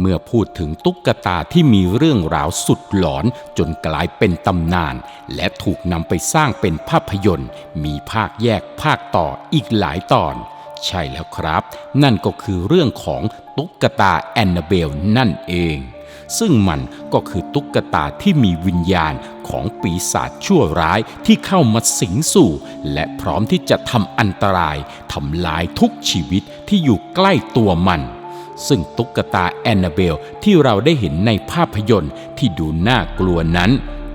เมื่อพูดถึงตุ๊กตาที่มีเรื่องราวสุดหลอนจนกลายเป็นตำนาน และถูกนำไปสร้างเป็นภาพยนตร์ มีภาคแยกภาคต่ออีกหลายตอน ใช่แล้วครับ นั่นก็คือเรื่องของตุ๊กตาแอนนาเบลนั่นเอง ซึ่งมันก็คือตุ๊กตาที่มีวิญญาณของปีศาจชั่วร้ายที่เข้ามาสิงสู่ และพร้อมที่จะทำอันตรายทำลายทุกชีวิตที่อยู่ใกล้ตัวมัน ซึ่งตุ๊กตาแอนนาเบลที่เราได้เห็นในภาพยนตร์ที่ดูน่ากลัวนั้น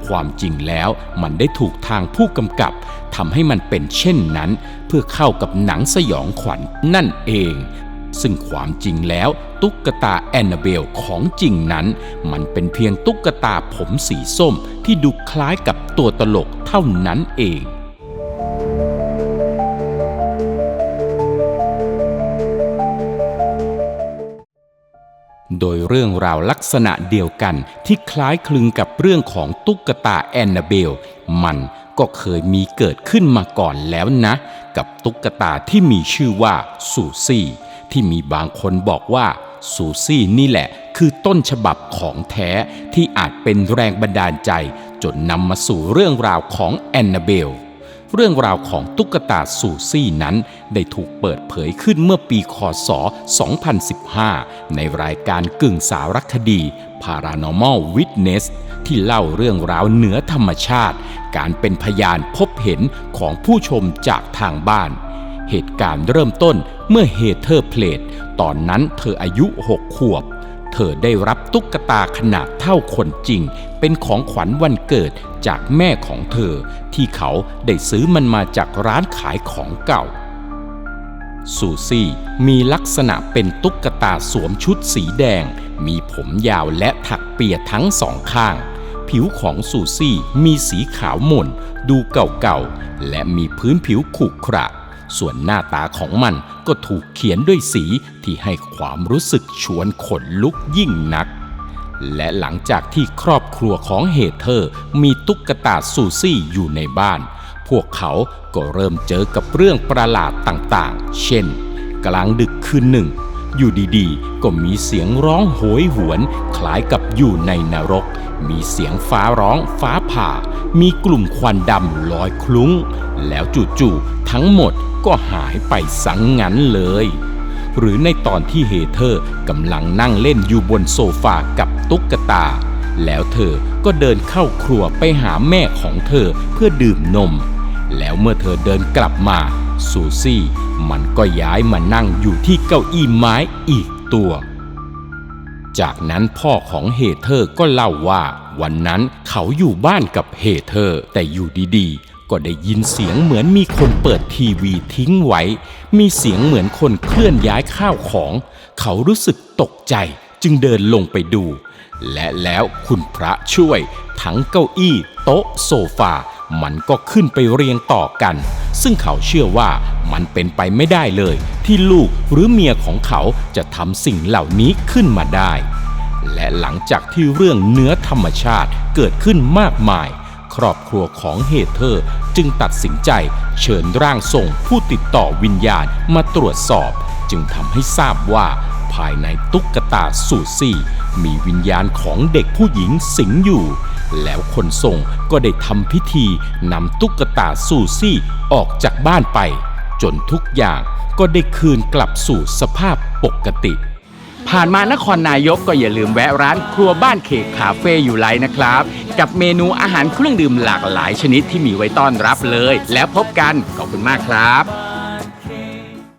ความจริงแล้วมันได้ถูกทางผู้กำกับทำให้มันเป็นเช่นนั้น เพื่อเข้ากับหนังสยองขวัญนั่นเอง ซึ่งความจริงแล้ว ตุ๊กตาแอนนาเบลของจริงนั้น มันเป็นเพียงตุ๊กตาผมสีส้มที่ดูคล้ายกับตัวตลกเท่านั้นเอง โดยเรื่องราวลักษณะเดียวกันที่คล้ายคลึงกับเรื่องของตุ๊กตาแอนนาเบล มันก็เคยมีเกิดขึ้นมาก่อนแล้วนะ กับตุ๊กตาที่มีชื่อว่าซูซี่ ที่มีบางคนบอกว่าซูซี่นี่แหละ คือต้นฉบับของแท้ที่อาจเป็นแรงบันดาลใจ จนนำมาสู่เรื่องราวของแอนนาเบล เรื่องราวของตุ๊กตาซูซี่นั้น ได้ถูกเปิดเผยขึ้นเมื่อปีคศ 2015 ในรายการกึ่งสารคดี Paranormal Witness ที่เล่าเรื่องราวเหนือธรรมชาติ การเป็นพยานพบเห็นของผู้ชมจากทางบ้าน เหตุการณ์เริ่มต้นเมื่อเฮเธอร์เพลต ตอนนั้นเธออายุ 6 ขวบ เธอได้รับตุ๊กตาขนาดเท่าคนจริง เป็นของขวัญวันเกิดจากแม่ของเธอ ที่เขาได้ซื้อมันมาจากร้านขายของเก่า ซูซี่มีลักษณะเป็นตุ๊กตาสวมชุดสีแดง มีผมยาวและถักเปียทั้งสองข้าง ผิวของซูซี่มีสีขาวหม่น ดูเก่าๆ และมีพื้นผิวขรุขระ ส่วนหน้าตาของมันก็ถูกเขียนด้วยสีที่ให้ความรู้สึกชวนขนลุกยิ่งนัก และหลังจากที่ครอบครัวของเฮเธอร์มีตุ๊กตาซูซี่อยู่ในบ้าน พวกเขาก็เริ่มเจอกับเรื่องประหลาดต่างๆ เช่น กลางดึกคืนหนึ่ง อยู่ดีๆ ก็มีเสียงร้องโหยหวน คล้ายกับอยู่ในนรก มีเสียงฟ้าร้องฟ้าผ่า มีกลุ่มควันดำลอยคลุ้ง แล้วจู่ๆทั้งหมด ก็หายไปสังงันเลย หรือในตอนที่เฮเธอร์กำลังนั่งเล่นอยู่บนโซฟากับตุ๊กตา แล้วเธอก็เดินเข้าครัวไปหาแม่ของเธอเพื่อดื่มนม แล้วเมื่อเธอเดินกลับมาซูซี่ มันก็ย้ายมานั่งอยู่ที่เก้าอี้ไม้อีกตัว จากนั้นพ่อของเฮเธอร์ก็เล่าว่า วันนั้นเขาอยู่บ้านกับเฮเธอร์แต่อยู่ดีๆ ก็ได้ยินเสียงเหมือนมีคนเปิดทีวีทิ้งไว้ มีเสียงเหมือนคนเคลื่อนย้ายข้าวของ เขารู้สึกตกใจจึงเดินลงไปดู และแล้วคุณพระช่วย ทั้งเก้าอี้ โต๊ะ โซฟา มันก็ขึ้นไปเรียงต่อกัน ซึ่งเขาเชื่อว่ามันเป็นไปไม่ได้เลย ที่ลูกหรือเมียของเขาจะทำสิ่งเหล่านี้ขึ้นมาได้ และหลังจากที่เรื่องเนื้อธรรมชาติเกิดขึ้นมากมาย ครอบครัวของเฮเธอร์จึงตัดสินใจเชิญร่างทรงผู้ติดต่อวิญญาณมาตรวจสอบ จึงทำให้ทราบว่าภายในตุ๊กตาสูซี่ มีวิญญาณของเด็กผู้หญิงสิงอยู่ แล้วคนทรงก็ได้ทำพิธีนำตุ๊กตาสูซี่ออกจากบ้านไป จนทุกอย่างก็ได้คืนกลับสู่สภาพปกติ ผ่านมานครนายกก็อย่าลืมแวะร้านครัวบ้านเขกคาเฟ่อยู่ไลนะครับ กับเมนูอาหารเครื่องดื่มหลากหลายชนิดที่มีไว้ต้อนรับเลย แล้วพบกันขอบคุณมากครับ